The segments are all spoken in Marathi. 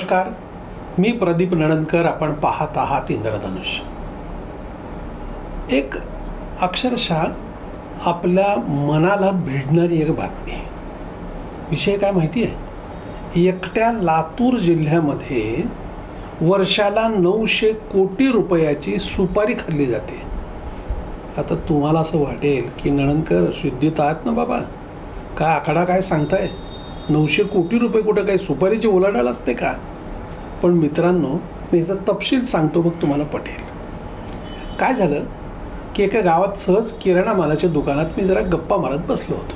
नमस्कार. मी प्रदीप नणनकर आपण पाहत आहात इंद्रधनुष एक अक्षरशः आपल्या मनाला भिडणारी एक बातमी विषय काय माहिती आहे? एकट्या लातूर जिल्ह्यामध्ये वर्षाला नऊशे कोटी रुपयाची सुपारी खाल्ली जाते. आता तुम्हाला असं वाटेल की नणंदकर शुद्धीत आहात ना बाबा? काय आकडा काय सांगताय? नऊशे कोटी रुपये कुठं काही सुपारीची उलाढाल असते का? पण मित्रांनो मी याचा तपशील सांगतो मग तुम्हाला पटेल. काय झालं? की एका गावात सहज किराणा मालाच्या दुकानात मी जरा गप्पा मारत बसलो होतो.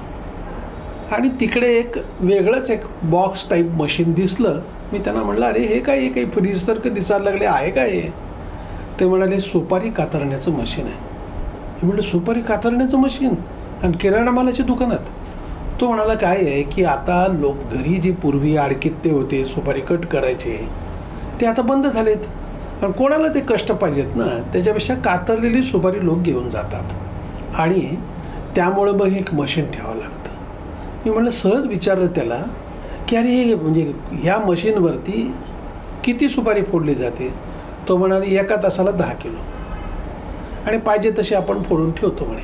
आणि तिकडे एक वेगळंच एक बॉक्स टाईप मशीन दिसलं. मी त्यांना म्हणलं अरे हे काय हे काही फ्रीजसारखं दिसायला लागले आहे काय हे? ते म्हणाले सुपारी कातरण्याचं मशीन आहे. मी म्हटलं सुपारी कातरण्याचं मशीन आणि किराणा मालाच्या दुकानात? तो म्हणाला काय आहे की आता लोक घरी जी पूर्वी आडकित्ते होते सुपारी कट करायचे ते आता बंद झालेत. पण कोणाला ते कष्ट पाहिजेत ना? त्याच्यापेक्षा कातरलेली सुपारी लोक घेऊन जातात. आणि त्यामुळं मग एक मशीन ठेवावं लागतं. मी म्हणलं सहज विचारलं त्याला की अरे हे म्हणजे ह्या मशीनवरती किती सुपारी फोडली जाते? तो म्हणाले एका तासाला दहा किलो. आणि पाहिजे तशी आपण फोडून ठेवतो म्हणे.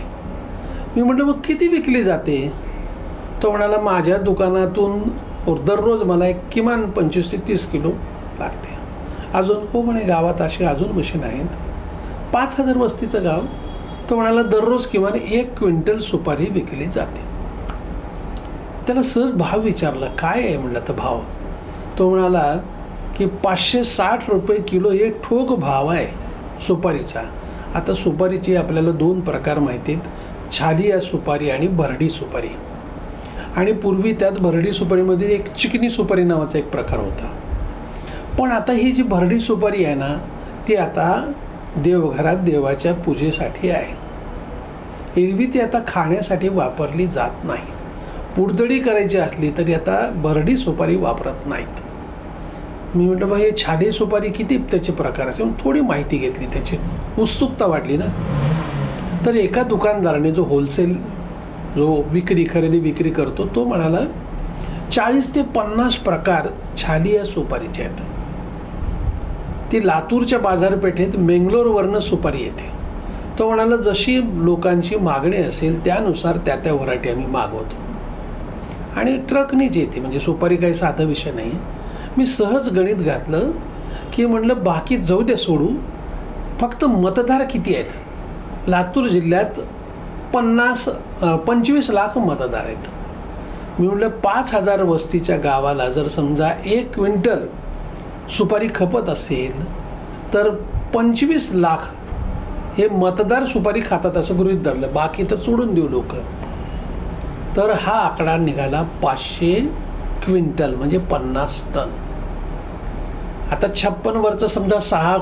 मी म्हटलं मग किती विकली जाते? तो म्हणाला माझ्या दुकानातून दररोज मला एक किमान पंचवीस ते तीस किलो लागते. अजून हो म्हणे गावात असे अजून मशीन आहेत. पाच हजार वस्तीचं गाव. तो म्हणाला दररोज किमान एक क्विंटल सुपारी विकली जाते. त्याला सहज भाव विचारला काय आहे? म्हणलं तर भाव. तो म्हणाला की पाचशे साठ रुपये किलो हे ठोक भाव आहे सुपारीचा. आता सुपारीचे आपल्याला दोन प्रकार माहिती आहेत. छालिया सुपारी आणि भरडी सुपारी. आणि पूर्वी त्यात भरडी सुपारीमध्ये एक चिकनी सुपारी नावाचा एक प्रकार होता. पण आता ही जी भरडी सुपारी आहे ना ती आता देवघरात देवाच्या पूजेसाठी आहे. एरवी ती आता खाण्यासाठी वापरली जात नाही. पुडदडी करायची असली तरी आता भरडी सुपारी वापरत नाहीत. मी म्हटलं बा हे छाली सुपारी किती त्याचे प्रकार असे? म्हणून थोडी माहिती घेतली त्याची. उत्सुकता वाढली ना. तर एका दुकानदाराने जो होलसेल जो विक्री खरेदी विक्री करतो तो म्हणाला चाळीस ते पन्नास प्रकार छाली या सुपारीचे आहेत. ती लातूरच्या बाजारपेठेत मेंगलोरवरनं सुपारी येते. तो म्हणाला जशी लोकांची मागणी असेल त्यानुसार त्या त्या व्हरायटी आम्ही मागवतो. आणि ट्रकनीच येते म्हणजे सुपारी काही साधा विषय नाही. मी सहज गणित घातलं की म्हणलं बाकी जाऊ द्या सोडू फक्त मतदार किती आहेत? लातूर जिल्ह्यात पन्नास पंचवीस लाख मतदार आहेत. मी म्हटलं पाच हजार वस्तीच्या गावाला जर समजा एक क्विंटल सुपारी खपत असेल तर पंचवीस लाख हे मतदार सुपारी खातात असं गृहीत धरलं. बाकी तर सोडून देऊ लोक. तर हा आकडा निघाला पाचशे क्विंटल म्हणजे पन्नास टन. आता छप्पनवरचं समजा सहा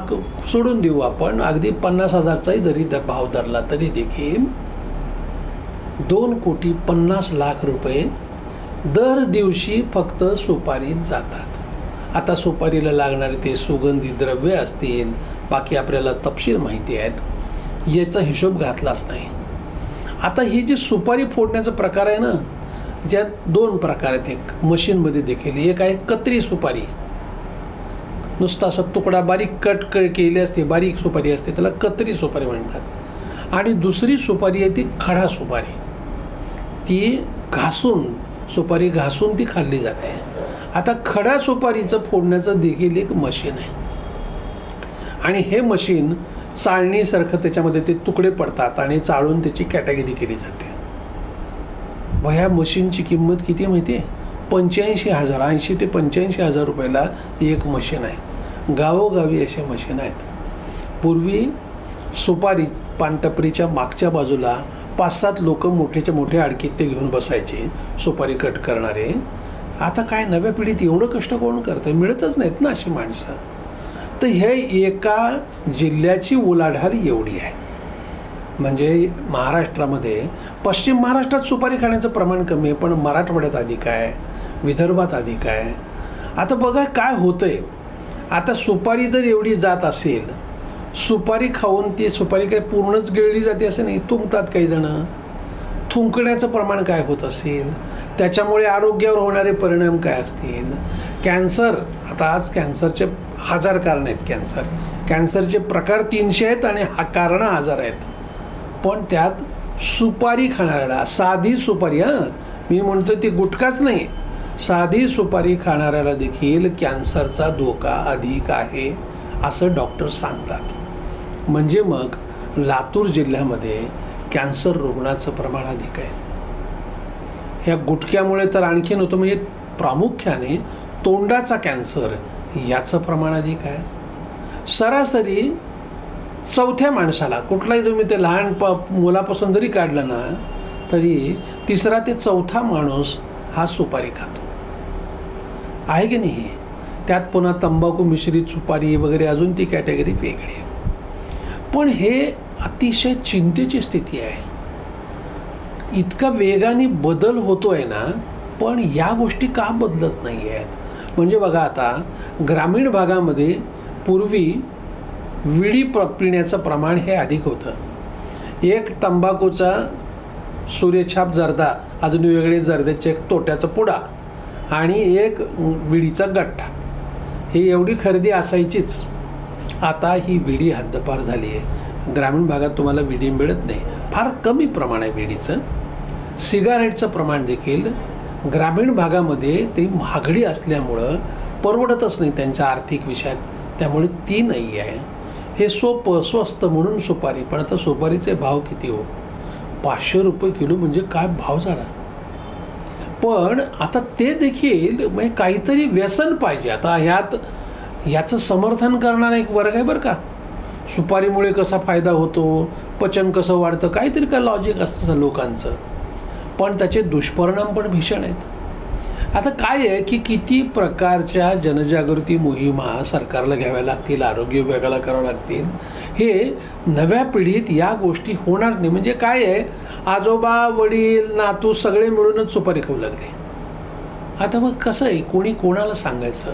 सोडून देऊ आपण अगदी पन्नास हजारचाही जरी भाव धरला तरी देखील दोन कोटी पन्नास लाख रुपये दर दिवशी फक्त सुपारीत जातात. आता सुपारीला लागणारे ते सुगंधी द्रव्य असतील बाकी आपल्याला तपशील माहिती आहेत याचा हिशोब घातलाच नाही. आता ही जी सुपारी फोडण्याचा प्रकार आहे ना ज्यात दोन प्रकार आहेत. एक मशीनमध्ये देखील एक आहे कत्री सुपारी. नुसता असा तुकडा बारीक कट क केली असते बारीक सुपारी असते त्याला कत्री सुपारी म्हणतात. आणि दुसरी सुपारी आहे ती खडा सुपारी. ती घासून सुपारी घासून ती खाल्ली जाते. आता खड्या सुपारीचं फोडण्याचं देखील एक मशीन आहे. आणि हे मशीन चाळणीसारखं त्याच्यामध्ये ते तुकडे पडतात आणि चाळून त्याची कॅटेगरी केली जाते. व ह्या मशीनची किंमत किती माहिती आहे? पंच्याऐंशी हजार ऐंशी ते पंच्याऐंशी हजार रुपयाला एक मशीन आहे. गावोगावी असे मशीन आहेत. पूर्वी सुपारी पानटपरीच्या मागच्या बाजूला पाच सात लोक मोठेच्या मोठे अडकीत ते घेऊन बसायचे सुपारी कट करणारे. आता काय नव्या पिढीत एवढं कष्ट कोण करतं मिळतच नाहीत ना अशी माणसं. तर हे एका जिल्ह्याची उलाढाल एवढी आहे. म्हणजे महाराष्ट्रामध्ये पश्चिम महाराष्ट्रात सुपारी खाण्याचं प्रमाण कमी आहे पण मराठवाड्यात अधिक आहे विदर्भात अधिक आहे. आता बघा काय होतं आहे आता सुपारी जर एवढी जात असेल सुपारी खाऊन ती सुपारी काही पूर्णच गिळली जाते असं नाही तुंकतात काही जणं. थुंकण्याचं प्रमाण काय होत असेल? त्याच्यामुळे आरोग्यावर होणारे परिणाम काय असतील? कॅन्सर आता आज कॅन्सरचे हजार कारण आहेत कॅन्सर. कॅन्सरचे प्रकार तीनशे आहेत आणि हा कारणं हजार आहेत. पण त्यात सुपारी खाणाऱ्याला साधी सुपारी हां? मी म्हणतो ती गुटखाच नाही. साधी सुपारी खाणाऱ्याला देखील कॅन्सरचा धोका अधिक आहे असं डॉक्टर सांगतात. म्हणजे मग लातूर जिल्ह्यामध्ये कॅन्सर रुग्णाचं प्रमाण अधिक आहे. ह्या गुटक्यामुळे तर आणखीन होतं म्हणजे प्रामुख्याने तोंडाचा कॅन्सर याचं प्रमाण अधिक आहे. सरासरी चौथ्या माणसाला कुठलाही तुम्ही ते लहान प मुलापासून जरी काढलं ना तरी तिसरा ते चौथा माणूस हा सुपारी खातो. आहे की नाही? त्यात पुन्हा तंबाखू मिश्रित सुपारी वगैरे अजून ती कॅटेगरी वेगळी आहे. पण हे अतिशय चिंतेची स्थिती आहे. इतका वेगाने बदल होतो आहे ना पण या गोष्टी का बदलत नाही आहेत म्हणजे बघा आता ग्रामीण भागामध्ये पूर्वी विडी प्र पिण्याचं प्रमाण हे अधिक होतं. एक तंबाखूचा सूर्यछाप जर्दा अजून वेगळे जर्द्याचे एक तोट्याचा पुडा आणि एक विडीचा गठ्ठा. ही एवढी खरेदी असायचीच. आता ही विडी हद्दपार झाली आहे. ग्रामीण भागात तुम्हाला विडी मिळत नाही. फार कमी प्रमाण आहे विडीचं. सिगारेटचं प्रमाण देखील ग्रामीण भागामध्ये ते महागडी असल्यामुळं परवडतच नाही त्यांच्या आर्थिक विषयात. त्यामुळे ती नाही आहे. हे सोपं स्वस्त म्हणून सुपारी पण आता सुपारीचे भाव किती हो? पाचशे रुपये किलो म्हणजे काय भाव झाला? पण आता ते देखील म्हणजे काहीतरी व्यसन पाहिजे. आता ह्यात याचं समर्थन करणारा एक वर्ग आहे बरं का. सुपारीमुळे कसा फायदा होतो पचन कसं वाढतं काहीतरी काय लॉजिक असतं लोकांचं. पण त्याचे दुष्परिणाम पण भीषण आहेत. आता काय आहे की किती प्रकारच्या जनजागृती मोहिमा सरकारला घ्याव्या लागतील आरोग्य विभागाला करावं लागतील हे नव्या पिढीत या गोष्टी होणार नाही. म्हणजे काय आहे आजोबा वडील नातू सगळे मिळूनच सुपारी खाऊ लागले. आता मग कसं आहे? कोणी कोणाला सांगायचं?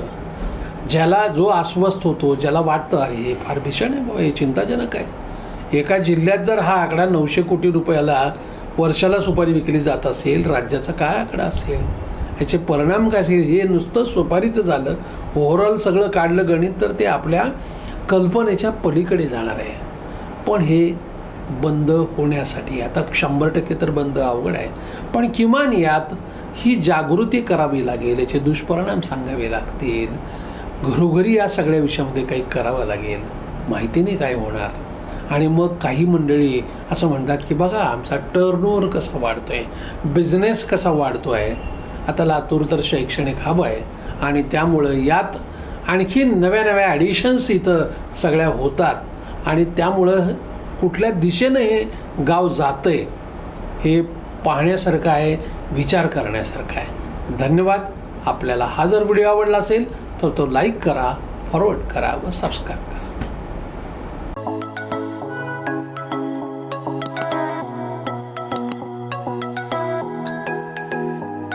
ज्याला जो अस्वस्थ होतो ज्याला वाटतं अरे हे फार भीषण आहे बाबा हे चिंताजनक आहे. एका जिल्ह्यात जर हा आकडा नऊशे कोटी रुपयाला वर्षाला सुपारी विकली जात असेल राज्याचा काय आकडा असेल? याचे परिणाम काय असेल? हे नुसतं सुपारीचं झालं ओव्हरऑल सगळं काढलं गणित तर ते आपल्या कल्पनेच्या पलीकडे जाणार आहे. पण हे बंद होण्यासाठी आता शंभर टक्के तर बंद अवघड आहे. पण किमान यात ही जागृती करावी लागेल याचे दुष्परिणाम सांगावे लागतील. घरोघरी या सगळ्या विषयामध्ये काही करावं लागेल. माहितीने काय होणार? आणि मग काही मंडळी असं म्हणतात की बघा आमचा टर्नओव्हर कसा वाढतो आहे बिझनेस कसा वाढतो आहे आता लातूर तर शैक्षणिक हब आहे. आणि त्यामुळं यात आणखी नव्या नव्या ॲडिशन्स इथं सगळ्या होतात. आणि त्यामुळं कुठल्या दिशेनं हे गाव जातं आहे हे पाहण्यासारखं आहे विचार करण्यासारखं आहे. धन्यवाद. आपल्याला हा जर व्हिडिओ आवडला असेल तर तो लाईक करा फॉरवर्ड करा व सबस्क्राईब करा.